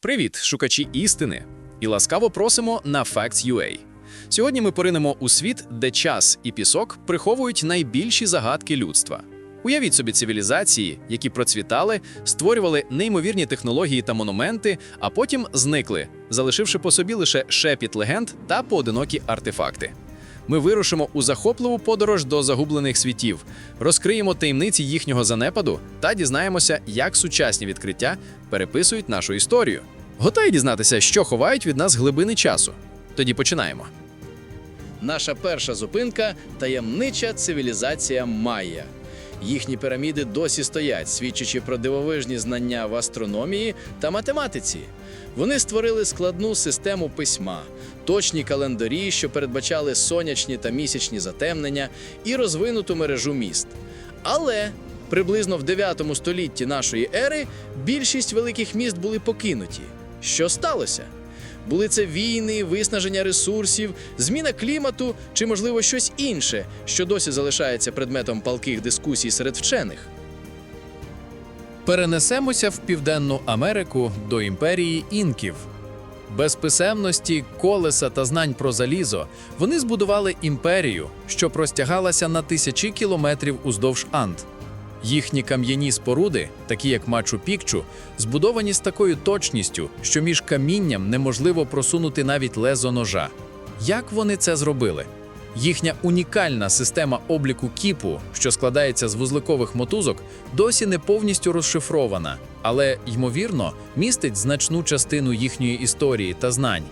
Привіт, шукачі істини! І ласкаво просимо на Facts.ua. Сьогодні ми поринемо у світ, де час і пісок приховують найбільші загадки людства. Уявіть собі цивілізації, які процвітали, створювали неймовірні технології та монументи, а потім зникли, залишивши по собі лише шепіт легенд та поодинокі артефакти. Ми вирушимо у захопливу подорож до загублених світів, розкриємо таємниці їхнього занепаду та дізнаємося, як сучасні відкриття переписують нашу історію. Готові дізнатися, що ховають від нас глибини часу? Тоді починаємо. Наша перша зупинка таємнича цивілізація Майя. Їхні піраміди досі стоять, свідчачи про дивовижні знання в астрономії та математиці. Вони створили складну систему письма, точні календарі, що передбачали сонячні та місячні затемнення, і розвинуту мережу міст. Але приблизно в 9 столітті нашої ери більшість великих міст були покинуті. Що сталося? Були це війни, виснаження ресурсів, зміна клімату чи, можливо, щось інше, що досі залишається предметом палких дискусій серед вчених. Перенесемося в Південну Америку до імперії інків. Без писемності, колеса та знань про залізо вони збудували імперію, що простягалася на тисячі кілометрів уздовж Анд. Їхні кам'яні споруди, такі як Мачу Пікчу, збудовані з такою точністю, що між камінням неможливо просунути навіть лезо ножа. Як вони це зробили? Їхня унікальна система обліку кіпу, що складається з вузликових мотузок, досі не повністю розшифрована, але, ймовірно, містить значну частину їхньої історії та знань.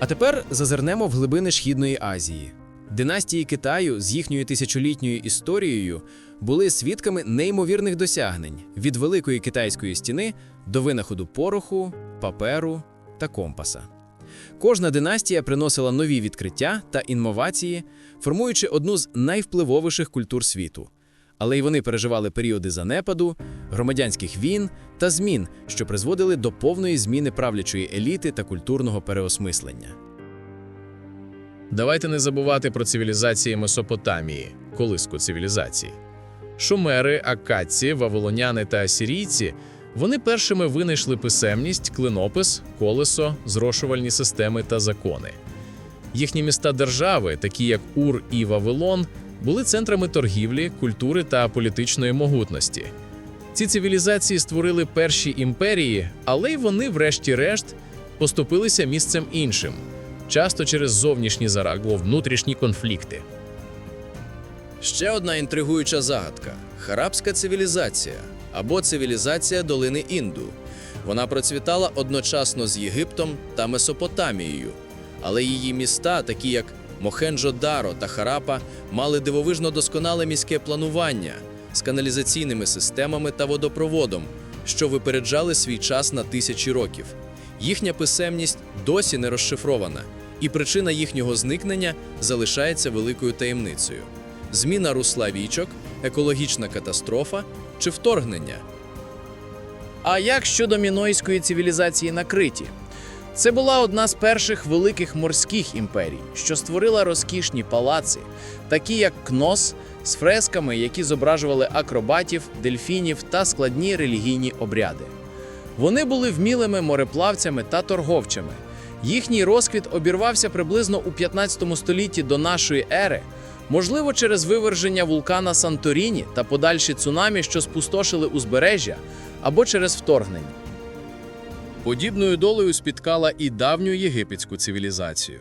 А тепер зазирнемо в глибини Східної Азії. Династії Китаю з їхньою тисячолітньою історією були свідками неймовірних досягнень від великої китайської стіни до винаходу пороху, паперу та компаса. Кожна династія приносила нові відкриття та інновації, формуючи одну з найвпливовіших культур світу. Але й вони переживали періоди занепаду, громадянських війн та змін, що призводили до повної зміни правлячої еліти та культурного переосмислення. Давайте не забувати про цивілізації Месопотамії, колиску цивілізації. Шумери, акадці, вавилоняни та асірійці вони першими винайшли писемність, клинопис, колесо, зрошувальні системи та закони. Їхні міста держави, такі як Ур і Вавилон, були центрами торгівлі, культури та політичної могутності. Ці цивілізації створили перші імперії, але й вони, врешті-решт, поступилися місцем іншим, часто через зовнішні зараги, внутрішні конфлікти. Ще одна інтригуюча загадка харабська цивілізація або цивілізація долини Інду. Вона процвітала одночасно з Єгиптом та Месопотамією, але її міста, такі як Мохенджо-Даро та Харапа, мали дивовижно досконале міське планування з каналізаційними системами та водопроводом, що випереджали свій час на тисячі років. Їхня писемність досі не розшифрована, і причина їхнього зникнення залишається великою таємницею зміна русла вічок, екологічна катастрофа чи вторгнення. А як щодо мінойської цивілізації на Криті? Це була одна з перших великих морських імперій, що створила розкішні палаци, такі як Кнос, з фресками, які зображували акробатів, дельфінів та складні релігійні обряди. Вони були вмілими мореплавцями та торговцями. Їхній розквіт обірвався приблизно у 15 столітті до нашої ери, можливо, через виверження вулкана Санторіні та подальші цунамі, що спустошили узбережжя, або через вторгнення. Подібною долею спіткала і давню єгипетську цивілізацію.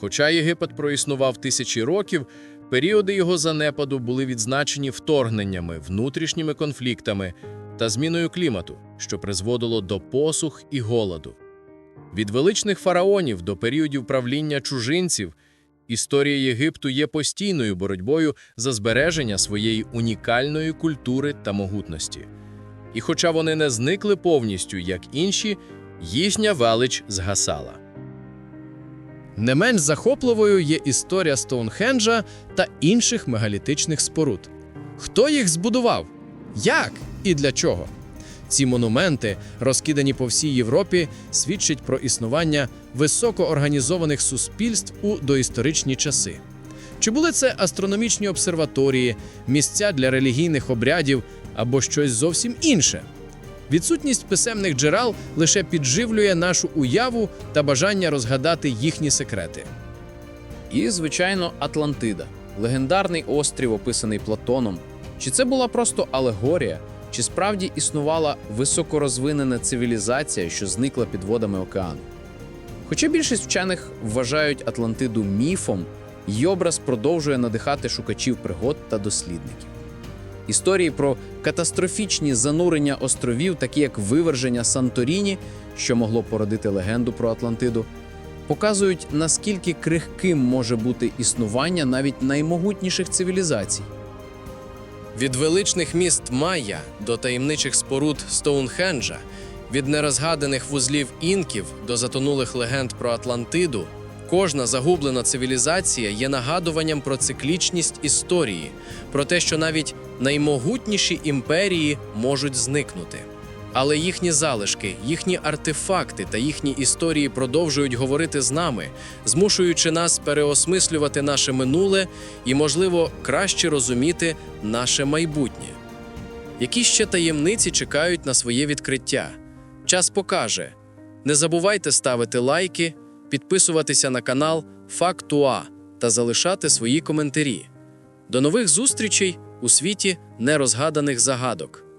Хоча Єгипет проіснував тисячі років, періоди його занепаду були відзначені вторгненнями, внутрішніми конфліктами та зміною клімату, що призводило до посух і голоду. Від величних фараонів до періодів правління чужинців історія Єгипту є постійною боротьбою за збереження своєї унікальної культури та могутності. І хоча вони не зникли повністю, як інші, їхня велич згасала. Не менш захопливою є історія Стоунхенджа та інших мегалітичних споруд. Хто їх збудував? Як і для чого? Ці монументи, розкидані по всій Європі, свідчать про існування високоорганізованих суспільств у доісторичні часи. Чи були це астрономічні обсерваторії, місця для релігійних обрядів або щось зовсім інше? Відсутність писемних джерел лише підживлює нашу уяву та бажання розгадати їхні секрети. І, звичайно, Атлантида легендарний острів, описаний Платоном. Чи це була просто алегорія, чи справді існувала високорозвинена цивілізація, що зникла під водами океану? Хоча більшість вчених вважають Атлантиду міфом, її образ продовжує надихати шукачів пригод та дослідників. Історії про катастрофічні занурення островів, такі як виверження Санторіні, що могло породити легенду про Атлантиду, показують, наскільки крихким може бути існування навіть наймогутніших цивілізацій. Від величних міст Майя до таємничих споруд Стоунхенджа, від нерозгаданих вузлів інків до затонулих легенд про Атлантиду, кожна загублена цивілізація є нагадуванням про циклічність історії, про те, що навіть наймогутніші імперії можуть зникнути. Але їхні залишки, їхні артефакти та їхні історії продовжують говорити з нами, змушуючи нас переосмислювати наше минуле і, можливо, краще розуміти наше майбутнє. Які ще таємниці чекають на своє відкриття? Час покаже. Не забувайте ставити лайки, підписуватися на канал Фактуа та залишати свої коментарі. До нових зустрічей у світі нерозгаданих загадок.